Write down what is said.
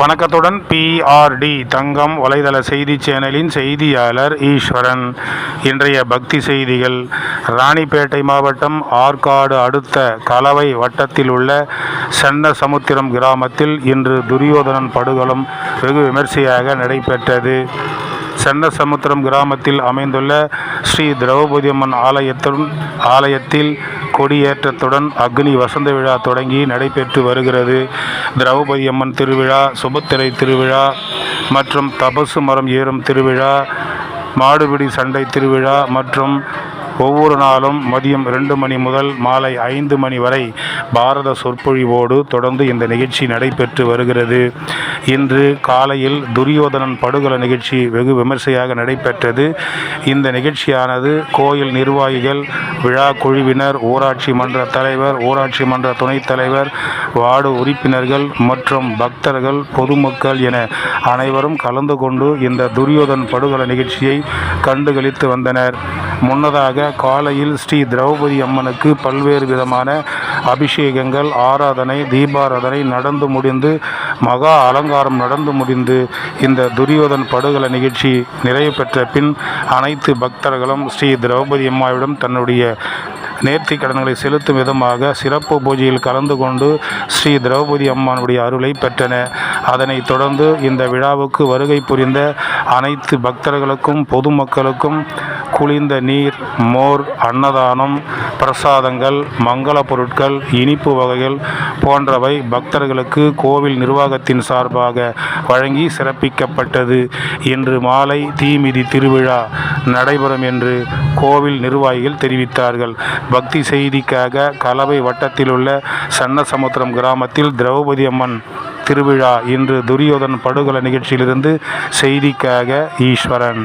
வணக்கத்துடன் பிஆர்டி தங்கம் வலைதள செய்தி சேனலின் செய்தியாளர் ஈஸ்வரன். இன்றைய பக்தி செய்திகள் ராணிப்பேட்டை மாவட்டம் ஆற்காடு அடுத்த கலவை வட்டத்தில் உள்ள சென்னசமுத்திரம் கிராமத்தில் இன்று துரியோதனன் படுகொலம் வெகு விமர்சையாக நடைபெற்றது. சென்னசமுத்திரம் கிராமத்தில் அமைந்துள்ள ஸ்ரீ திரௌபதி அம்மன் ஆலயத்துடன் ஆலயத்தில் கொடியேற்றத்துடன் அக்னி வசந்த விழா தொடங்கி நடைபெற்று வருகிறது. திரௌபதி அம்மன் திருவிழா சுபத்திரை திருவிழா மற்றும் தபசு மரம் ஏறும் திருவிழா மாடுபிடி சண்டை திருவிழா மற்றும் ஒவ்வொரு நாளும் மதியம் ரெண்டு மணி முதல் மாலை ஐந்து மணி வரை பாரத சொற்பொழிவோடு தொடர்ந்து இந்த நிகழ்ச்சி நடைபெற்று வருகிறது. இன்று காலையில் துரியோதனன் படுகொலை நிகழ்ச்சி வெகு விமர்சையாக நடைபெற்றது. இந்த நிகழ்ச்சியானது கோயில் நிர்வாகிகள் விழா குழுவினர் ஊராட்சி மன்ற தலைவர் ஊராட்சி மன்ற துணைத் தலைவர் வார்டு உறுப்பினர்கள் மற்றும் பக்தர்கள் பொதுமக்கள் என அனைவரும் கலந்து கொண்டு இந்த துரியோதன் படுகொலை நிகழ்ச்சியை கண்டுகளித்து வந்தனர். முன்னதாக காலையில் ஸ்ரீ திரௌபதி அம்மனுக்கு பல்வேறு விதமான அபிஷேகங்கள் ஆராதனை தீபாராதனை நடந்து முடிந்து மகா அலங்காரம் நடந்து முடிந்து இந்த துரியோதன் படுகொலை நிகழ்ச்சி நிறைவு பெற்ற பின் அனைத்து பக்தர்களும் ஸ்ரீ திரௌபதி அம்மாவிடம் தன்னுடைய நேர்த்தி கடன்களை செலுத்தும் விதமாக சிறப்பு பூஜையில் கலந்து கொண்டு ஸ்ரீ திரௌபதி அம்மானுடைய அருளை பெற்றன. அதனைத் தொடர்ந்து இந்த விழாவுக்கு வருகை புரிந்த அனைத்து பக்தர்களுக்கும் பொதுமக்களுக்கும் குளிர்ந்த நீர் மோர் அன்னதானம் பிரசாதங்கள் மங்கள பொருட்கள் இனிப்பு வகைகள் போன்றவை பக்தர்களுக்கு கோவில் நிர்வாகத்தின் சார்பாக வழங்கி சிறப்பிக்கப்பட்டது. இன்று மாலை தீமிதி திருவிழா நடைபெறும் என்று கோவில் நிர்வாகிகள் தெரிவித்தார்கள். பக்தி செய்திக்காக கலவை வட்டத்தில் உள்ள சன்னசமுத்திரம் கிராமத்தில் திரௌபதி அம்மன் திருவிழா இன்று துரியோதன் படுகொலை நிகழ்ச்சியிலிருந்து செய்திக்காக ஈஸ்வரன்.